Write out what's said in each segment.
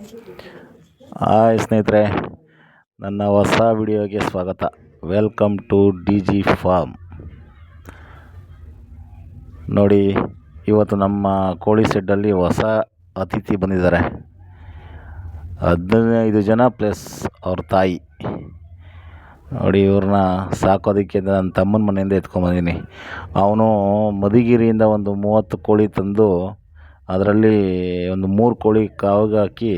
Hi ಸ್ನೇಹಿತರೆ, ನನ್ನ ಹೊಸ ವಿಡಿಯೋಗೆ ಸ್ವಾಗತ. Welcome to D G farm ನೋಡಿ, ಇವತ್ತು ನಮ್ಮ ಕೋಳಿ ಸೆಡ್ಡಲ್ಲಿ ಹೊಸ ಅತಿಥಿ ಬಂದಿದ್ದಾರೆ. ಹದಿನೈದು ಜನ ಪ್ಲಸ್ ಅವ್ರ ತಾಯಿ. ನೋಡಿ ಇವ್ರನ್ನ ಸಾಕೋದಕ್ಕೆ ನನ್ನ ತಮ್ಮನ ಮನೆಯಿಂದ ಎತ್ಕೊಂಬಂದಿನಿ ಅವನು ಮಧುಗಿರಿಯಿಂದ ಒಂದು ಮೂವತ್ತು ಕೋಳಿ ತಂದು ಅದರಲ್ಲಿ ಒಂದು ಮೂರು ಕೋಳಿ ಕಾವಿಗೆ ಹಾಕಿ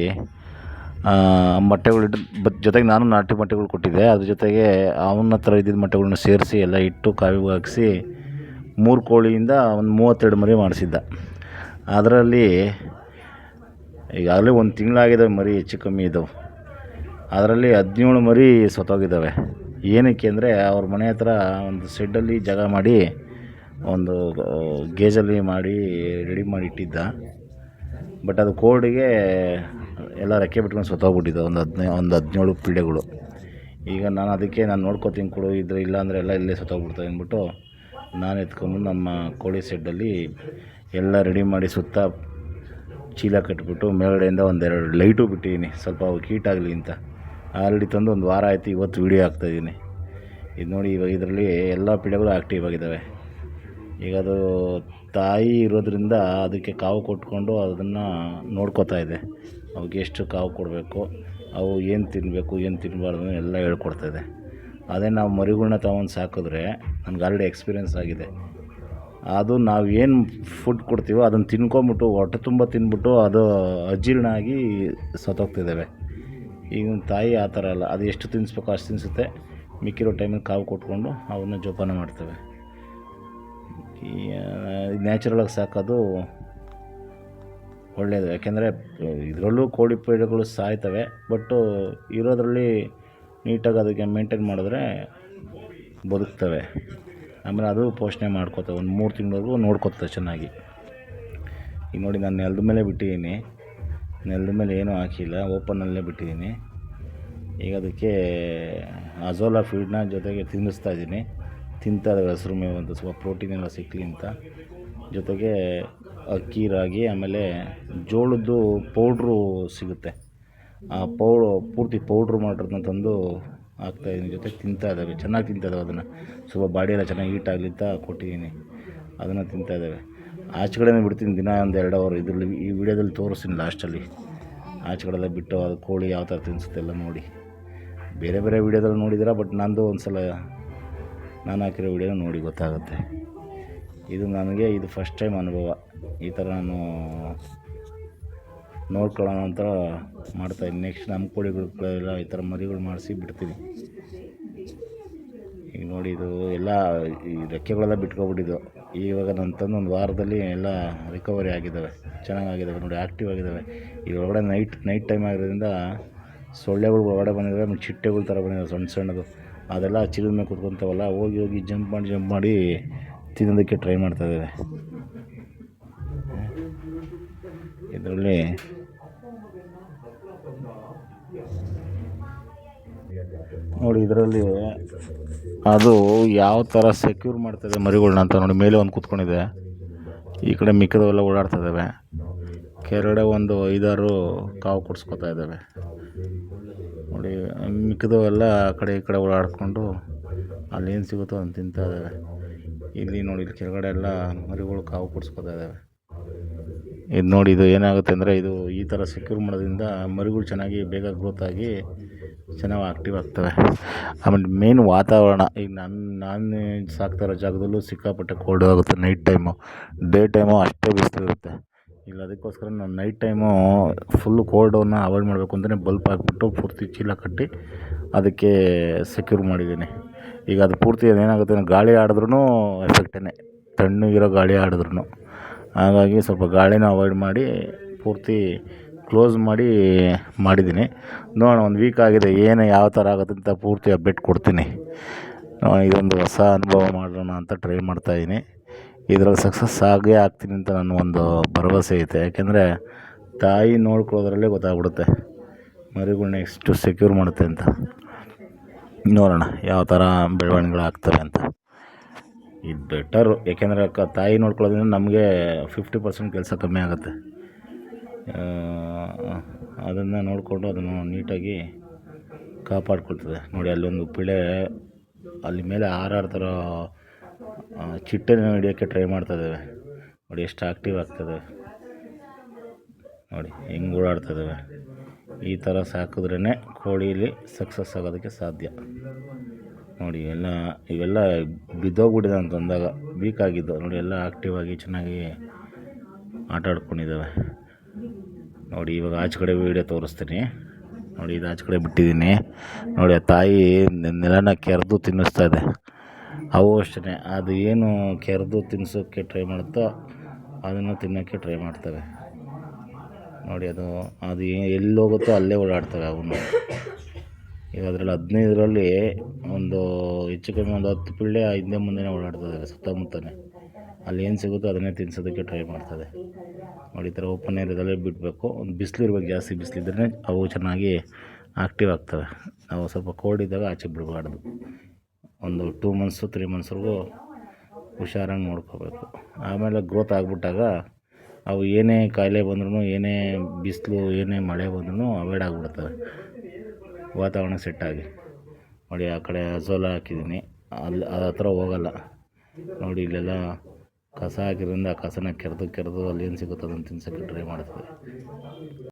ಮೊಟ್ಟೆಗಳಿಟ್ಟು ಬಟ್ ಜೊತೆಗೆ ನಾನು ನಾಟಿ ಮೊಟ್ಟೆಗಳು ಕೊಟ್ಟಿದ್ದೆ. ಅದ್ರ ಜೊತೆಗೆ ಅವನ ಹತ್ರ ಇದ್ದಿದ್ದ ಮೊಟ್ಟೆಗಳ್ನ ಸೇರಿಸಿ ಎಲ್ಲ ಇಟ್ಟು ಕಾವಿಗೆ ಹಾಕಿಸಿ ಮೂರು ಕೋಳಿಯಿಂದ ಒಂದು ಮೂವತ್ತೆರಡು ಮರಿ ಮಾಡಿಸಿದ್ದ. ಅದರಲ್ಲಿ ಈಗಾಗಲೇ ಒಂದು ತಿಂಗಳಾಗಿದೆ ಮರಿ ಹೆಚ್ಚು ಕಮ್ಮಿ ಇದ್ದವು. ಅದರಲ್ಲಿ ಹದಿನೇಳು ಮರಿ ಸತ್ತೋಗಿದ್ದಾವೆ. ಏನಕ್ಕೆ ಅಂದರೆ ಅವ್ರ ಮನೆ ಹತ್ರ ಒಂದು ಶೆಡ್ಡಲ್ಲಿ ಜಾಗ ಮಾಡಿ ಒಂದು ಗೇಜಲ್ಲಿ ಮಾಡಿ ರೆಡಿ ಮಾಡಿ ಇಟ್ಟಿದ್ದ. ಬಟ್ ಅದು ಕೋಲ್ಡಿಗೆ ಎಲ್ಲ ರೆಕ್ಕೆ ಬಿಟ್ಕೊಂಡು ಸತ್ತೋಗ್ಬಿಟ್ಟಿದ್ದು ಒಂದು ಹದಿನೈ, ಒಂದು ಹದಿನೇಳು ಪೀಡೆಗಳು. ಈಗ ನಾನು ಅದಕ್ಕೆ ನಾನು ನೋಡ್ಕೋತೀನಿ ಕೊಡು, ಇದ್ರೆ ಇಲ್ಲ ಅಂದರೆ ಎಲ್ಲ ಇಲ್ಲೇ ಸತ್ತೋಗ್ಬಿಡ್ತವೆ ಅಂದ್ಬಿಟ್ಟು ನಾನು ಎತ್ಕೊಂಡು ನಮ್ಮ ಕೋಳಿ ಸೆಡ್ಡಲ್ಲಿ ಎಲ್ಲ ರೆಡಿ ಮಾಡಿ ಸುತ್ತ ಚೀಲ ಕಟ್ಬಿಟ್ಟು ಮೇಲ್ಗಡೆಯಿಂದ ಒಂದೆರಡು ಲೈಟು ಬಿಟ್ಟಿದ್ದೀನಿ ಸ್ವಲ್ಪ ಅವು ಆಗಲಿ ಅಂತ. ಆಲ್ರೆಡಿ ತಂದು ಒಂದು ವಾರ ಆಯಿತು, ಇವತ್ತು ವೀಡಿಯೋ ಹಾಕ್ತಾಯಿದ್ದೀನಿ ಇದು ನೋಡಿ ಇವಾಗ ಇದರಲ್ಲಿ ಎಲ್ಲ ಪೀಡೆಗಳು ಆ್ಯಕ್ಟಿವ್ ಆಗಿದ್ದಾವೆ ಈಗ ಅದು ತಾಯಿ ಇರೋದರಿಂದ ಅದಕ್ಕೆ ಕಾವು ಕೊಟ್ಕೊಂಡು ಅದನ್ನು ನೋಡ್ಕೋತಾ ಇದೆ. ಅವಕ್ಕೆ ಎಷ್ಟು ಕಾವು ಕೊಡಬೇಕು, ಅವು ಏನು ತಿನ್ನಬೇಕು ಏನು ತಿನ್ನಬಾರ್ದು ಎಲ್ಲ ಹೇಳ್ಕೊಡ್ತಾ ಇದೆ. ಅದೇ ನಾವು ಮರಿಗಳ್ನ ತಗೊಂಡು ಸಾಕಿದ್ರೆ ನನಗೆ ಆಲ್ರೆಡಿ ಎಕ್ಸ್ಪೀರಿಯೆನ್ಸ್ ಆಗಿದೆ. ಅದು ನಾವು ಏನು ಫುಡ್ ಕೊಡ್ತೀವೋ ಅದನ್ನು ತಿನ್ಕೊಂಬಿಟ್ಟು, ಹೊಟ್ಟೆ ತುಂಬ ತಿನ್ಬಿಟ್ಟು ಅದು ಅಜೀರ್ಣ ಆಗಿ ಸತ್ತೋಗ್ತಿದ್ದೇವೆ. ಈಗ ತಾಯಿ ಆ ಥರ ಅಲ್ಲ, ಅದು ಎಷ್ಟು ತಿನ್ನಿಸ್ಬೇಕು ಅಷ್ಟು ತಿನ್ನಿಸುತ್ತೆ ಮಿಕ್ಕಿರೋ ಟೈಮಲ್ಲಿ ಕಾವು ಕೊಟ್ಕೊಂಡು ಅವನ್ನ ಜೋಪಾನ ಮಾಡ್ತವೆ. ನ್ಯಾಚುರಲಾಗಿ ಸಾಕೋದು ಒಳ್ಳೆಯದು ಯಾಕೆಂದರೆ, ಇದರಲ್ಲೂ ಕೋಳಿ ಪೀಡೆಗಳು ಸಾಯ್ತವೆ ಬಟ್ಟು ಇರೋದರಲ್ಲಿ ನೀಟಾಗಿ ಅದಕ್ಕೆ ಮೇಂಟೈನ್ ಮಾಡಿದ್ರೆ ಬದುಕ್ತವೆ. ಆಮೇಲೆ ಅದು ಪೋಷಣೆ ಮಾಡ್ಕೋತವೆ. ಒಂದು ಮೂರು ತಿಂಗಳವರೆಗೂ ನೋಡ್ಕೊತವೆ ಚೆನ್ನಾಗಿ. ಈಗ ನೋಡಿ, ನಾನು ನೆಲದ ಮೇಲೆ ಬಿಟ್ಟಿದ್ದೀನಿ. ನೆಲದ ಮೇಲೆ ಏನೂ ಹಾಕಿಲ್ಲ. ಓಪನಲ್ಲೇ ಬಿಟ್ಟಿದ್ದೀನಿ. ಈಗ ಅದಕ್ಕೆ, ಅಜೋಲಾ ಫೀಡ್ನ ಜೊತೆಗೆ ತಿನ್ನಿಸ್ತಾ ಇದ್ದೀನಿ. ತಿಂತಾ ಇದ್ದಾವೆ ಹಸ್ರು ಮೇವು ಅಂತ, ಸ್ವಲ್ಪ ಪ್ರೋಟೀನ್ ಎಲ್ಲ ಸಿಕ್ಕಲಿ ಅಂತ. ಜೊತೆಗೆ ಅಕ್ಕಿ, ರಾಗಿ, ಆಮೇಲೆ ಜೋಳದ್ದು ಪೌಡ್ರು ಸಿಗುತ್ತೆ. ಆ ಪೌ ಪೂರ್ತಿ ಪೌಡ್ರು ಮಾಡಿರೋದನ್ನ ತಂದು ಹಾಕ್ತಾಯಿದ್ದೀನಿ ಜೊತೆಗೆ ತಿಂತಾಯಿದ್ದಾವೆ ಚೆನ್ನಾಗಿ ತಿಂತಾಯಿದ್ದಾವೆ ಅದನ್ನು. ಸ್ವಲ್ಪ ಬಾಡಿ ಎಲ್ಲ ಚೆನ್ನಾಗಿ ಹೀಟ್ ಆಗಲಿ ಅಂತ ಕೊಟ್ಟಿದ್ದೀನಿ ಅದನ್ನು ತಿಂತಾಯಿದ್ದಾವೆ ಆಚೆ ಬಿಡ್ತೀನಿ ದಿನ ಒಂದು ಎರಡು ಅವರ್ ಇದರಲ್ಲಿ ಈ ವಿಡಿಯೋದಲ್ಲಿ ತೋರಿಸ್ತೀನಿ ಲಾಸ್ಟಲ್ಲಿ ಆಚೆ ಕಡೆಲ್ಲ ಬಿಟ್ಟು ಅದು ಕೋಳಿ ಯಾವ ಥರ ತಿನ್ನಿಸುತ್ತೆ ಎಲ್ಲ ನೋಡಿ. ಬೇರೆ ಬೇರೆ ವೀಡಿಯೋದಲ್ಲಿ ನೋಡಿದ್ದೀರಾ? ಬಟ್ ನಂದು ಒಂದು ಸಲ ನಾನು ಹಾಕಿರೋ ವಿಡಿಯೋ ನೋಡಿ ಗೊತ್ತಾಗುತ್ತೆ. ಇದು ನನಗೆ ಇದು ಫಸ್ಟ್ ಟೈಮ್ ಅನುಭವ. ಈ ಥರ ನಾನು ನೋಡ್ಕೊಳ್ಳೋಣ ಅಂತ ಮಾಡ್ತಾಯಿದ್ದೀನಿ ನೆಕ್ಸ್ಟ್ ನಮ್ಮ ಕೋಳಿಗಳೆಲ್ಲ ಈ ಥರ ಮರಿಗಳು ಮಾಡಿಸಿ ಬಿಡ್ತೀನಿ. ಈಗ ನೋಡಿ ಇದು ಎಲ್ಲ ಈ ರೆಕ್ಕೆಗಳೆಲ್ಲ ಬಿಟ್ಕೊಬಿಟ್ಟಿದ್ದು. ಇವಾಗ ನನ್ನ ತಂದು ಒಂದು ವಾರದಲ್ಲಿ ಎಲ್ಲ ರಿಕವರಿ ಆಗಿದ್ದಾವೆ. ಚೆನ್ನಾಗಾಗಿದ್ದಾವೆ ನೋಡಿ ಆ್ಯಕ್ಟಿವ್ ಆಗಿದ್ದಾವೆ. ಈಗ ಒಳಗಡೆ ನೈಟ್ ನೈಟ್ ಟೈಮ್ ಆಗಿರೋದ್ರಿಂದ ಸೊಳ್ಳೆಗಳು ಒಳಗಡೆ ಬಂದಿದ್ದಾವೆ ಆಮೇಲೆ ಚಿಟ್ಟೆಗಳ ಥರ ಬಂದಿದ್ದಾವೆ ಸಣ್ಣ ಸಣ್ಣದು. ಅದೆಲ್ಲ ಚಿಲ್ಲದ ಮೇಲೆ ಕೂತ್ಕೊಂತವಲ್ಲ, ಹೋಗಿ ಹೋಗಿ ಜಂಪ್ ಮಾಡಿ ಜಂಪ್ ಮಾಡಿ ತಿನ್ನೋದಕ್ಕೆ ಟ್ರೈ ಮಾಡ್ತಾಯಿದ್ದಾವೆ ಇದರಲ್ಲಿ ನೋಡಿ, ಇದರಲ್ಲಿ ಅದು ಯಾವ ಥರ ಸೆಕ್ಯೂರ್ ಮಾಡ್ತದೆ ಮರಿಗಳ್ನ ಅಂತ ನೋಡಿ, ಮೇಲೆ ಒಂದು ಕೂತ್ಕೊಂಡಿದೆ. ಈ ಕಡೆ ಮಿಕ್ಕದವೆಲ್ಲ ಓಡಾಡ್ತಾ ಇದ್ದಾವೆ. ಕೆರೆಡೆ ಒಂದು ಐದಾರು ಕಾವು ಕೊಡಿಸ್ಕೊತಾ ಇದ್ದಾವೆ. ನೋಡಿ, ಮಿಕ್ಕಿದವೆಲ್ಲ ಆ ಕಡೆ ಈ ಕಡೆ ಓಡಾಡಿಕೊಂಡು ಏನು ಸಿಗುತ್ತೋ ಅದನ್ನು ತಿಂತಾ ಇದ್ದಾವೆ ಇಲ್ಲಿ ನೋಡಿ, ಇಲ್ಲಿ ಕೆಳಗಡೆ ಎಲ್ಲ ಮರಿಗಳು ಕಾವು ಕೊಡಿಸ್ಕೊತಾ ಇದ್ದಾವೆ ಇದು ನೋಡಿ, ಇದು ಏನಾಗುತ್ತೆ ಅಂದರೆ, ಇದು ಈ ಥರ ಸೆಕ್ಯೂರ್ ಮಾಡೋದ್ರಿಂದ ಮರಿಗಳು ಚೆನ್ನಾಗಿ ಬೇಗ ಗ್ರೋತ್ ಆಗಿ ಚೆನ್ನಾಗಿ ಆ್ಯಕ್ಟಿವ್ ಆಗ್ತವೆ. ಆಮೇಲೆ ಮೇನ್ ವಾತಾವರಣ, ಈಗ ನನ್ನ ನಾನು ಸಾಕ್ತಾ ಇರೋ ಜಾಗದಲ್ಲೂ ಸಿಕ್ಕಾಪಟ್ಟೆ ಕೋಲ್ಡ್ ಆಗುತ್ತೆ ನೈಟ್ ಟೈಮು ಡೇ ಟೈಮು ಅಷ್ಟೇ ಬಿಸಿಲಿರುತ್ತೆ. ಇಲ್ಲ, ಅದಕ್ಕೋಸ್ಕರ ನಾನು ನೈಟ್ ಟೈಮು ಫುಲ್ಲು ಕೋಲ್ಡನ್ನು ಅವಾಯ್ಡ್ ಮಾಡಬೇಕು ಅಂತಲೇ ಬಲ್ಪ್ ಹಾಕ್ಬಿಟ್ಟು ಪೂರ್ತಿ ಚೀಲ ಕಟ್ಟಿ ಅದಕ್ಕೆ ಸೆಕ್ಯೂರ್ ಮಾಡಿದ್ದೀನಿ. ಈಗ ಅದು ಪೂರ್ತಿ ಅದೇನಾಗುತ್ತೆ ಅಂದರೆ ಗಾಳಿ ಆಡಿದ್ರೂ ಎಫೆಕ್ಟೇ ತಣ್ಣಗಿರೋ ಗಾಳಿ ಆಡಿದ್ರೂ ಹಾಗಾಗಿ ಸ್ವಲ್ಪ ಗಾಳಿನ ಅವಾಯ್ಡ್ ಮಾಡಿ ಪೂರ್ತಿ ಕ್ಲೋಸ್ ಮಾಡಿ ಮಾಡಿದ್ದೀನಿ. ನೋಡೋಣ, ಒಂದು ವೀಕ್ ಆಗಿದೆ, ಏನು ಯಾವ ಥರ ಆಗುತ್ತೆ ಅಂತ ಪೂರ್ತಿ ಅಪ್ಡೇಟ್ ಕೊಡ್ತೀನಿ. ಇದೊಂದು ಹೊಸ ಅನುಭವ ಮಾಡೋಣ ಅಂತ ಟ್ರೈ ಮಾಡ್ತಾಯಿದ್ದೀನಿ ಇದ್ರಲ್ಲಿ ಸಕ್ಸಸ್ ಆಗೇ ಆಗ್ತೀನಿ ಅಂತ ನನ್ನ ಒಂದು ಭರವಸೆ ಐತೆ. ಯಾಕೆಂದರೆ ತಾಯಿ ನೋಡ್ಕೊಳ್ಳೋದ್ರಲ್ಲೇ ಗೊತ್ತಾಗ್ಬಿಡುತ್ತೆ. ಮರಿಗಳ್ನ ಎಷ್ಟು ಸೆಕ್ಯೂರ್ ಮಾಡುತ್ತೆ ಅಂತ. ನೋಡೋಣ ಯಾವ ಥರ ಬೆಳವಣಿಗೆಗಳು ಆಗ್ತವೆ ಅಂತ. ಇದು ಬೆಟರು ಏಕೆಂದರೆ ಕ ತಾಯಿ ನೋಡ್ಕೊಳ್ಳೋದ್ರಿಂದ ನಮಗೆ ಫಿಫ್ಟಿ ಪರ್ಸೆಂಟ್ ಕೆಲಸ ಕಮ್ಮಿ ಆಗುತ್ತೆ. ಅದನ್ನು ನೋಡಿಕೊಂಡು ಅದನ್ನು ನೀಟಾಗಿ ಕಾಪಾಡ್ಕೊಳ್ತದೆ. ನೋಡಿ, ಅಲ್ಲೊಂದು ಪಿಳೆ, ಅಲ್ಲಿ ಮೇಲೆ ಹಾರಾಡ್ತಿರೋ ಚಿಟ್ಟೆನ ಹಿಡಿಯೋಕ್ಕೆ ಟ್ರೈ ಮಾಡ್ತಾಯಿದ್ದಾವೆ ನೋಡಿ ಎಷ್ಟು ಆ್ಯಕ್ಟಿವ್ ಆಗ್ತದೆ. ನೋಡಿ, ಹೆಂಗೆ ಓಡಾಡ್ತಿದ್ದಾವೆ ಈ ಥರ ಸಾಕಿದ್ರೇ ಕೋಳೀಲಿ ಸಕ್ಸಸ್ ಆಗೋದಕ್ಕೆ ಸಾಧ್ಯ. ನೋಡಿ ಎಲ್ಲ ಇವೆಲ್ಲ ಬಿದ್ದೋಗ್ಬಿಟ್ಟಿದೆ ಅಂತ ಅಂದಾಗ ವೀಕ್ ಆಗಿದ್ದು. ನೋಡಿ, ಎಲ್ಲ ಆ್ಯಕ್ಟಿವ್ ಆಗಿ ಚೆನ್ನಾಗಿ ಆಟ ಆಡ್ಕೊಂಡಿದ್ದಾವೆ ನೋಡಿ, ಇವಾಗ ಆಚೆ ಕಡೆ ವೀಡಿಯೋ ತೋರಿಸ್ತೀನಿ. ನೋಡಿ, ಇದು ಆಚೆ ಕಡೆ ಬಿಟ್ಟಿದ್ದೀನಿ. ನೋಡಿ ತಾಯಿ ನೆಲನ ಕೆರೆದು ತಿನ್ನಿಸ್ತಾ ಇದೆ. ಅವು ಅಷ್ಟೇ ಅದು ಏನು ಕೆರೆದು ತಿನ್ನಿಸೋಕ್ಕೆ ಟ್ರೈ ಮಾಡುತ್ತೋ ಅದನ್ನು ತಿನ್ನೋಕ್ಕೆ ಟ್ರೈ ಮಾಡ್ತವೆ. ನೋಡಿ ಅದು ಅದು ಎಲ್ಲಿ ಹೋಗುತ್ತೋ ಅಲ್ಲೇ ಓಡಾಡ್ತವೆ ಅವನು ಈಗ ಅದರಲ್ಲಿ ಹದಿನೈದರಲ್ಲಿ ಒಂದು ಹೆಚ್ಚು ಕಮ್ಮಿ ಒಂದು ಹತ್ತು ಪಿಳ್ಳೆ ಹಿಂದೆ ಮುಂದೆನೇ ಓಡಾಡ್ತದೆ, ಸುತ್ತಮುತ್ತನೇ. ಅಲ್ಲಿ ಏನು ಸಿಗುತ್ತೋ ಅದನ್ನೇ ತಿನ್ನಿಸೋದಕ್ಕೆ ಟ್ರೈ ಮಾಡ್ತದೆ. ನೋಡಿ, ಈ ಥರ ಓಪನ್ ಏರಿಯಾದಲ್ಲೇ ಬಿಡಬೇಕು. ಒಂದು ಬಿಸಿಲು ಇರ್ಬೇಕು, ಜಾಸ್ತಿ ಬಿಸಿಲಿದ್ರೆ ಅವು ಚೆನ್ನಾಗಿ ಆಕ್ಟಿವ್ ಆಗ್ತವೆ. ನಾವು ಸ್ವಲ್ಪ ಕೋಲ್ಡ್ ಇದ್ದಾಗ ಆಚೆ ಬಿಡಬಾರ್ದು. ಒಂದು ಟೂ ಮಂತ್ಸು ತ್ರೀ ಮಂತ್ಸ್ವರೆಗೂ ಹುಷಾರಾಗಿ ನೋಡ್ಕೋಬೇಕು. ಆಮೇಲೆ ಗ್ರೋತ್ ಆಗಿಬಿಟ್ಟಾಗ ಅವು ಏನೇ ಕಾಯಿಲೆ ಬಂದ್ರೂ ಏನೇ ಬಿಸಿಲು, ಏನೇ ಮಳೆ ಬಂದ್ರೂ ಅವಾಯ್ಡ್ ಆಗಿಬಿಡ್ತವೆ ವಾತಾವರಣ ಸೆಟ್ಟಾಗಿ ನೋಡಿ, ಆ ಕಡೆ ಅಜೋಲ ಹಾಕಿದ್ದೀನಿ. ಅಲ್ಲಿ ಆ ಹತ್ರ ಹೋಗಲ್ಲ. ನೋಡಿ, ಇಲ್ಲೆಲ್ಲ ಕಸ ಹಾಕಿದ್ರಿಂದ ಆ ಕಸನ ಕೆರೆದು ಕೆರೆದು ಅಲ್ಲಿ ಏನು ಸಿಗುತ್ತೋ ಅದನ್ನು ತಿನ್ಸೋಕ್ಕೆ ಟ್ರೈ ಮಾಡ್ತದೆ